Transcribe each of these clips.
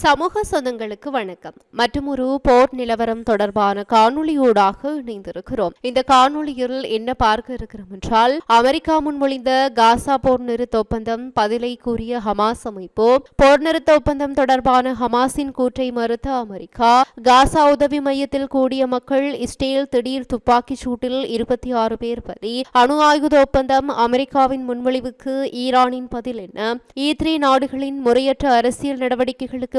சமூக சொந்தங்களுக்கு வணக்கம். மற்றும் ஒரு போர் நிலவரம் தொடர்பான காணொளியூடாக இணைந்திருக்கிறோம். இந்த காணொளியில் என்ன பார்க்க இருக்கிறோம் என்றால் அமெரிக்கா முன்மொழிந்த காசா போர் நிறுத்த ஒப்பந்தம் பதிலை கூறிய ஹமாஸ் அமைப்பு போர் நிறுத்த ஒப்பந்தம் தொடர்பான ஹமாஸின் கூற்றை மறுத்த அமெரிக்கா காசா உதவி மையத்தில் கூடிய மக்கள் இஸ்ரேல் திடீர் துப்பாக்கி சூட்டில் இருபத்தி ஆறு பேர் பலி அணு ஆயுத ஒப்பந்தம் அமெரிக்காவின் முன்மொழிவுக்கு ஈரானின் பதில் என்ன ஈத்ரே நாடுகளின் முறையற்ற அரசியல் நடவடிக்கைகளுக்கு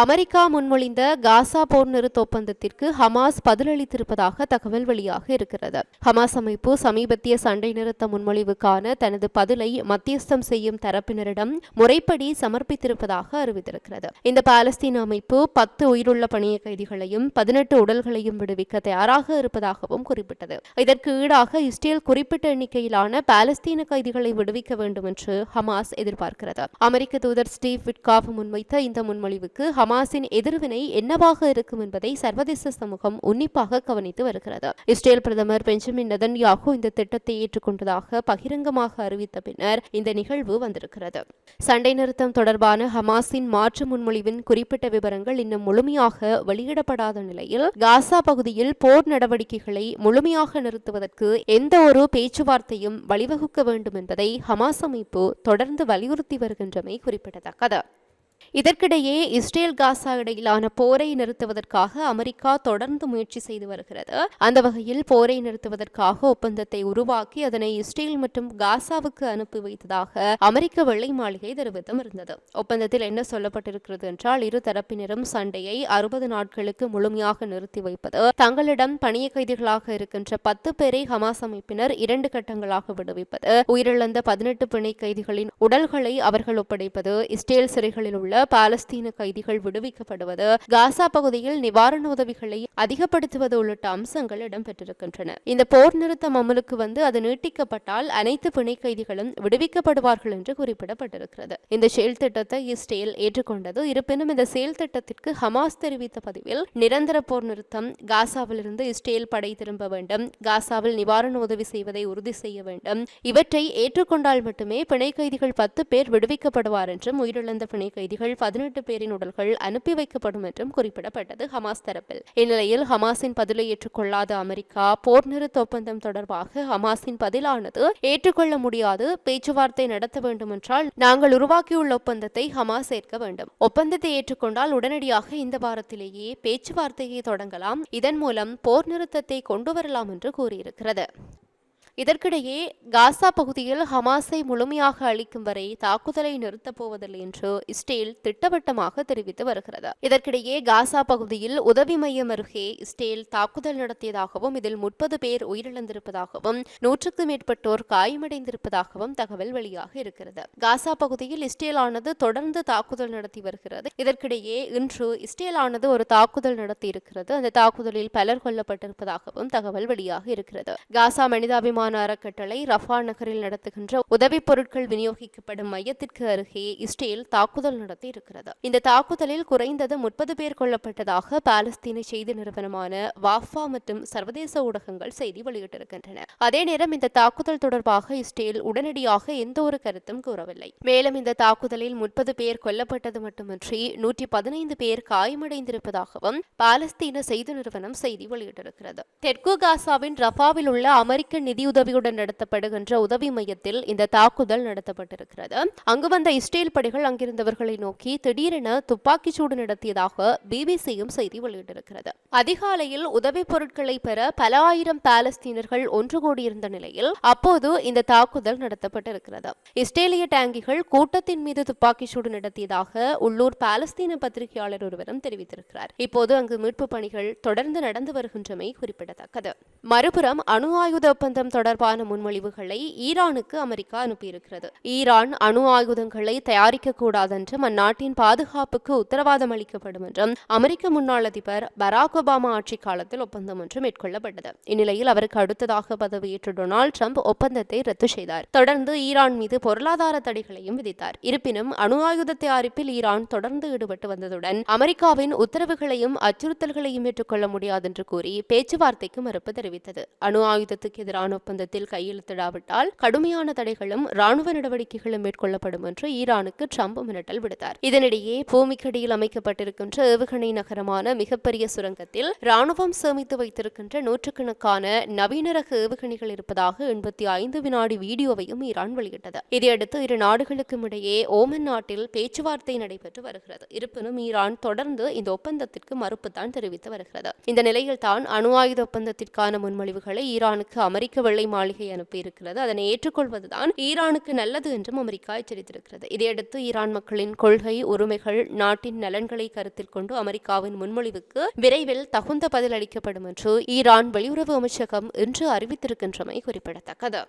அமெரிக்கா முன்மொழிந்த காசா போர் நிறுத்த ஒப்பந்தத்திற்கு ஹமாஸ் பதிலளித்திருப்பதாக தகவல் வெளியாக இருக்கிறது. ஹமாஸ் அமைப்பு சமீபத்திய சண்டை நிறுத்த முன்மொழிவுக்கான தனது பதிலை மத்தியஸ்தம் செய்யும் தரப்பினரிடம் முறைப்படி சமர்ப்பித்திருப்பதாக அறிவித்திருக்கிறது. இந்த பாலஸ்தீன அமைப்பு பத்து உயிருள்ள பணிய கைதிகளையும் பதினெட்டு உடல்களையும் விடுவிக்க தயாராக இருப்பதாகவும் குறிப்பிட்டது. இதற்கு ஈடாக இஸ்ரேல் குறிப்பிட்ட எண்ணிக்கையிலான பாலஸ்தீன கைதிகளை விடுவிக்க வேண்டும் என்று ஹமாஸ் எதிர்பார்க்கிறது. அமெரிக்க தூதர் ஸ்டீவ் விட்காஃப் முன்வைத்த இந்த முன்மொழிவுக்கு ஹமாஸின் எதிர்வினை என்னவாக இருக்கும் என்பதை சர்வதேச சமூகம் உன்னிப்பாக கவனித்து வருகிறது. இஸ்ரேல் பிரதமர் பெஞ்சமின் நெதன்யாகு இந்த திட்டத்தை ஏற்றுக்கொண்டதாக பகிரங்கமாக அறிவித்த பின்னர் இந்த நிகழ்வு வந்திருக்கிறது. சண்டை நிறுத்தம் தொடர்பான ஹமாஸின் மாற்று முன்மொழிவின் குறிப்பிட்ட விவரங்கள் இன்னும் முழுமையாக வெளியிடப்படாத நிலையில் காசா பகுதியில் போர் நடவடிக்கைகளை முழுமையாக நிறுத்துவதற்கு எந்த ஒரு பேச்சுவார்த்தையும் வழிவகுக்க வேண்டும் என்பதை ஹமாஸ் அமைப்பு தொடர்ந்து வலியுறுத்தி வருகின்றமை குறிப்பிடத்தக்கது. இதற்கிடையே இஸ்ரேல் காசா இடையிலான போரை நிறுத்துவதற்காக அமெரிக்கா தொடர்ந்து முயற்சி செய்து வருகிறது. அந்த வகையில் போரை நிறுத்துவதற்காக ஒப்பந்தத்தை உருவாக்கி அதனை இஸ்ரேல் மற்றும் காசாவுக்கு அனுப்பி வைத்ததாக அமெரிக்க வெள்ளை மாளிகை தெரிவித்தும் இருந்தது. ஒப்பந்தத்தில் என்ன சொல்லப்பட்டிருக்கிறது என்றால் இரு தரப்பினரும் சண்டையை அறுபது நாட்களுக்கு முழுமையாக நிறுத்தி வைப்பது தங்களிடம் பணிய கைதிகளாக இருக்கின்ற பத்து பேரை ஹமாஸ் அமைப்பினர் இரண்டு கட்டங்களாக விடுவிப்பது உயிரிழந்த பதினெட்டு பிணை கைதிகளின் உடல்களை அவர்கள் ஒப்படைப்பது இஸ்ரேல் சிறைகளில் உள்ள பாலஸ்தீன கைதிகள் விடுவிக்கப்படுவது காசா பகுதியில் நிவாரண உதவிகளை அதிகப்படுத்துவது உள்ளிட்ட அம்சங்கள் இடம்பெற்றிருக்கின்றன. இந்த போர் நிறுத்தம் அமலுக்கு வந்து அது நீட்டிக்கப்பட்டால் அனைத்து பிணை கைதிகளும் விடுவிக்கப்படுவார்கள் என்று குறிப்பிடப்பட்டிருக்கிறது. இந்த செயல் திட்டத்தை இஸ்ரேல் ஏற்றுக்கொண்டது. இருப்பினும் இந்த செயல் திட்டத்திற்கு ஹமாஸ் தெரிவித்த பதிவில் நிரந்தர போர் நிறுத்தம் காசாவிலிருந்து இஸ்ரேல் படை திரும்ப வேண்டும் காசாவில் நிவாரண உதவி செய்வதை உறுதி செய்ய வேண்டும். இவற்றை ஏற்றுக்கொண்டால் மட்டுமே பிணை கைதிகள் பத்து பேர் விடுவிக்கப்படுவார் என்றும் உயிரிழந்த பிணை கைதிகள் கைதிகள் பதினெட்டு பேரின் உடல்கள் அனுப்பி வைக்கப்படும் என்றும் குறிப்பிடப்பட்டது ஹமாஸ் தரப்பில். இந்நிலையில் ஹமாஸின் பதிலை ஏற்றுக்கொள்ளாத அமெரிக்கா போர் நிறுத்த ஒப்பந்தம் தொடர்பாக ஹமாஸின் பதிலானது ஏற்றுக்கொள்ள முடியாது பேச்சுவார்த்தை நடத்த வேண்டுமென்றால் நாங்கள் உருவாக்கியுள்ள ஒப்பந்தத்தை ஹமாஸ் ஏற்க வேண்டும். ஒப்பந்தத்தை ஏற்றுக்கொண்டால் உடனடியாக இந்த வாரத்திலேயே பேச்சுவார்த்தையை தொடங்கலாம். இதன் மூலம் போர் நிறுத்தத்தை கொண்டு வரலாம் என்று கூறியிருக்கிறது. இதற்கிடையே காசா பகுதியில் ஹமாஸை முழுமையாக அளிக்கும் வரை தாக்குதலை நிறுத்தப் போவதில்லை என்று இஸ்ரேல் திட்டவட்டமாக தெரிவித்து வருகிறது. இதற்கிடையே காசா பகுதியில் உதவி மையம் அருகே இஸ்ரேல் தாக்குதல் நடத்தியதாகவும் இதில் முப்பது பேர் உயிரிழந்திருப்பதாகவும் நூற்றுக்கும் மேற்பட்டோர் காயமடைந்திருப்பதாகவும் தகவல் வெளியாக இருக்கிறது. காசா பகுதியில் இஸ்ரேலானது தொடர்ந்து தாக்குதல் நடத்தி வருகிறது. இதற்கிடையே இன்று இஸ்ரேலானது ஒரு தாக்குதல் நடத்தி இருக்கிறது அந்த தாக்குதலில் பலர் கொல்லப்பட்டிருப்பதாகவும் தகவல் வெளியாக இருக்கிறது. காசா மனிதாபிமான விமான அறக்கட்டளை ரஃபா நகரில் நடத்துகின்ற உதவி பொருட்கள் விநியோகிக்கப்படும் மையத்திற்கு அருகே இஸ்ரேல் தாக்குதல் நடத்தி இருக்கிறது. இந்த தாக்குதலில் குறைந்தது முப்பது பேர் கொல்லப்பட்டதாக பாலஸ்தீன செய்தி நிறுவனமான வாஃபா மற்றும் சர்வதேச ஊடகங்கள் செய்தி வெளியிட்டிருக்கின்றன. அதே நேரம் இந்த தாக்குதல் தொடர்பாக இஸ்ரேல் உடனடியாக எந்த ஒரு கருத்தும் கூறவில்லை. மேலும் இந்த தாக்குதலில் முப்பது பேர் கொல்லப்பட்டது மட்டுமின்றி நூற்றி பதினைந்து பேர் காயமடைந்திருப்பதாகவும் பாலஸ்தீன செய்தி நிறுவனம் செய்தி வெளியிட்டிருக்கிறது. தெற்கு காசாவின் ரஃபாவில் உள்ள அமெரிக்க நிதி நிதியுதவியுடன் நடத்தப்படுகின்ற உதவி மையத்தில் இந்த தாக்குதல் நடத்தப்பட்டிருக்கிறது. அங்கு வந்த இஸ்ரேல் படைகள் அங்கிருந்தவர்களை நோக்கி திடீரென துப்பாக்கிச் சூடு நடத்தியதாக பிபிசியும் செய்தி வெளியிட்டிருக்கிறது. அதிகாலையில் உதவி பொருட்களை பெற பல ஆயிரம் பாலஸ்தீனர்கள் ஒன்று கூடியிருந்த நிலையில் அப்போது இந்த தாக்குதல் நடத்தப்பட்டிருக்கிறது. இஸ்ரேலிய டேங்கிகள் கூட்டத்தின் மீது துப்பாக்கிச் சூடு நடத்தியதாக உள்ளூர் பாலஸ்தீன பத்திரிகையாளர் ஒருவரும் தெரிவித்திருக்கிறார். இப்போது அங்கு மீட்பு பணிகள் தொடர்ந்து நடந்து வருகின்றமை குறிப்பிடத்தக்கது. மறுபுறம் அணு ஆயுத ஒப்பந்தம் தொடர்பான முன்மொழிவுகளை ஈரானுக்கு அமெரிக்கா அனுப்பியிருக்கிறது. ஈரான் அணு ஆயுதங்களை தயாரிக்க கூடாதென்றும் அந்நாட்டின் பாதுகாப்புக்கு உத்தரவாதம் அளிக்கப்படும் என்றும் அமெரிக்க முன்னாள் அதிபர் பராக் ஒபாமா ஆட்சி காலத்தில் ஒப்பந்தம் ஒன்று மேற்கொள்ளப்பட்டது. இந்நிலையில் அவருக்கு அடுத்ததாக பதவியேற்ற டொனால்டு ட்ரம்ப் ஒப்பந்தத்தை ரத்து செய்தார். தொடர்ந்து ஈரான் மீது பொருளாதார தடைகளையும் விதித்தார். இருப்பினும் அணு ஆயுத தயாரிப்பில் ஈரான் தொடர்ந்து ஈடுபட்டு வந்ததுடன் அமெரிக்காவின் உத்தரவுகளையும் அச்சுறுத்தல்களையும் ஏற்றுக்கொள்ள முடியாதென்று கூறி பேச்சுவார்த்தைக்கு மறுப்பு தெரிவித்தது. அணு ஆயுதத்துக்கு எதிரான ஒப்பந்தம் ஒப்பந்தத்தில் கையெழுத்திடாவிட்டால் கடுமையான தடைகளும் ராணுவ நடவடிக்கைகளும் மேற்கொள்ளப்படும் என்று ஈரானுக்கு ட்ரம்ப் மிரட்டல் விடுத்தார். இதனிடையே பூமிக்கடியில் அமைக்கப்பட்டிருக்கின்ற ஏவுகணை நகரமான மிகப்பெரிய சுரங்கத்தில் ராணுவம் சேமித்து வைத்திருக்கின்ற நூற்றுக்கணக்கான நவீன ரக ஏவுகணைகள் இருப்பதாக எண்பத்தி ஐந்து வினாடி வீடியோவையும் ஈரான் வெளியிட்டது. இதையடுத்து இரு நாடுகளுக்கும் இடையே ஓமன் நாட்டில் பேச்சுவார்த்தை நடைபெற்று வருகிறது. இருப்பினும் ஈரான் தொடர்ந்து இந்த ஒப்பந்தத்திற்கு மறுப்பு தான் தெரிவித்து வருகிறது. இந்த நிலையில் தான் அணு ஆயுத ஒப்பந்தத்திற்கான முன்மொழிவுகளை ஈரானுக்கு அமெரிக்க வெள்ளை மாளிகை அனுப்பியிருக்கிறது. அதனை ஏற்றுக்கொள்வதுதான் ஈரானுக்கு நல்லது என்றும் அமெரிக்கா எச்சரித்திருக்கிறது. இதையடுத்து ஈரான் மக்களின் கொள்கை உரிமைகள் நாட்டின் நலன்களை கருத்தில் கொண்டு அமெரிக்காவின் முன்மொழிவுக்கு விரைவில் தகுந்த பதில் அளிக்கப்படும் என்று ஈரான் வெளியுறவு அமைச்சகம் இன்று அறிவித்திருக்கின்றமை குறிப்பிடத்தக்கது.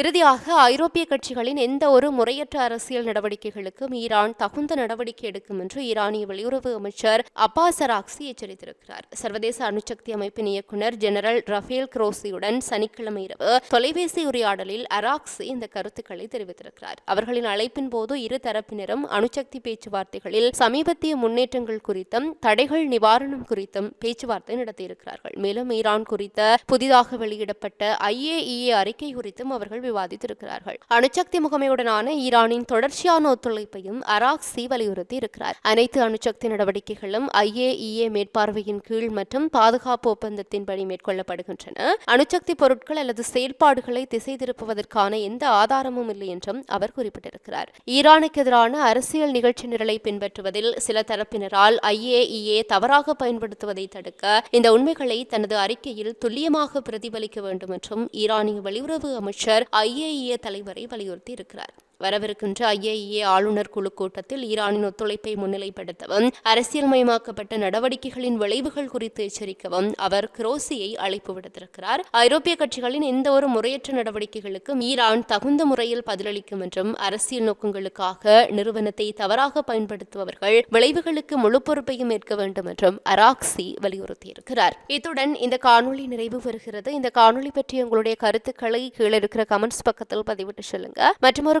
இறுதியாக ஐரோப்பிய கட்சிகளின் எந்த ஒரு முறையற்ற அரசியல் நடவடிக்கைகளுக்கும் ஈரான் தகுந்த நடவடிக்கை எடுக்கும் என்று ஈரானிய வெளியுறவு அமைச்சர் அப்பாஸ் அராக்சி எச்சரித்திருக்கிறார். சர்வதேச அணுசக்தி அமைப்பின் இயக்குநர் ஜெனரல் ரஃபேல் குரோசியுடன் சனிக்கிழமை இரவு தொலைபேசி உரையாடலில் அராக்சி இந்த கருத்துக்களை தெரிவித்திருக்கிறார். அவர்களின் அழைப்பின் போது இரு தரப்பினரும் அணுசக்தி பேச்சுவார்த்தைகளில் சமீபத்திய முன்னேற்றங்கள் குறித்தும் தடைகள் நிவாரணம் குறித்தும் பேச்சுவார்த்தை நடத்தியிருக்கிறார்கள். மேலும் ஈரான் குறித்த புதிதாக வெளியிடப்பட்ட ஐஏஇஏ அறிக்கை குறித்தும் அவர்கள் விவாதித்திருக்கிறார்கள். அணுசக்தி முகமையுடனான ஈரானின் தொடர்ச்சியான ஒத்துழைப்பையும் அராக்சி வலியுறுத்தி இருக்கிறார். அனைத்து அணுசக்தி நடவடிக்கைகளும் ஐஏஇஏ மேற்பார்வையின் கீழ் மற்றும் பாதுகாப்பு ஒப்பந்தத்தின்படி மேற்கொள்ளப்படுகின்றன. அணுசக்தி பொருட்கள் அல்லது செயல்பாடுகளை திசை திருப்புவதற்கான எந்த ஆதாரமும் இல்லை என்றும் அவர் குறிப்பிட்டிருக்கிறார். ஈரானுக்கு எதிரான அரசியல் நிகழ்ச்சி நிரலை பின்பற்றுவதில் சில தரப்பினரால் ஐஏஇஏ தவறாக பயன்படுத்துவதை தடுக்க இந்த உண்மைகளை தனது அறிக்கையில் துல்லியமாக பிரதிபலிக்க வேண்டும் என்றும் ஈரானிய வெளியுறவு அமைச்சர் ஐஏஇஏ தலைவரை வலியுறுத்தி இருக்கிறார் வரவிருக்கின்ற ஐஏஇஏ ஆளுநர் குழு கூட்டத்தில் ஈரானின் ஒத்துழைப்பை முன்னிலைப்படுத்தவும் அரசியல்மயமாக்கப்பட்ட நடவடிக்கைகளின் விளைவுகள் குறித்து எச்சரிக்கவும் அவர் குரோசியை அழைப்பு விடுத்திருக்கிறார். ஐரோப்பிய கட்சிகளின் எந்த ஒரு முறையற்ற நடவடிக்கைகளுக்கும் ஈரான் தகுந்த முறையில் பதிலளிக்கும் என்றும் அரசியல் நோக்கங்களுக்காக நிறுவனத்தை தவறாக பயன்படுத்துபவர்கள் விளைவுகளுக்கு முழு பொறுப்பையும் ஏற்க வேண்டும் என்றும் அராக்சி வலியுறுத்தியிருக்கிறார். இத்துடன் இந்த காணொளி நிறைவு பெறுகிறது. இந்த காணொளி பற்றி உங்களுடைய கருத்துக்களை கீழே இருக்கிற கமெண்ட்ஸ் பக்கத்தில் பதிவிட்டு சொல்லுங்க. மற்றும் ஒரு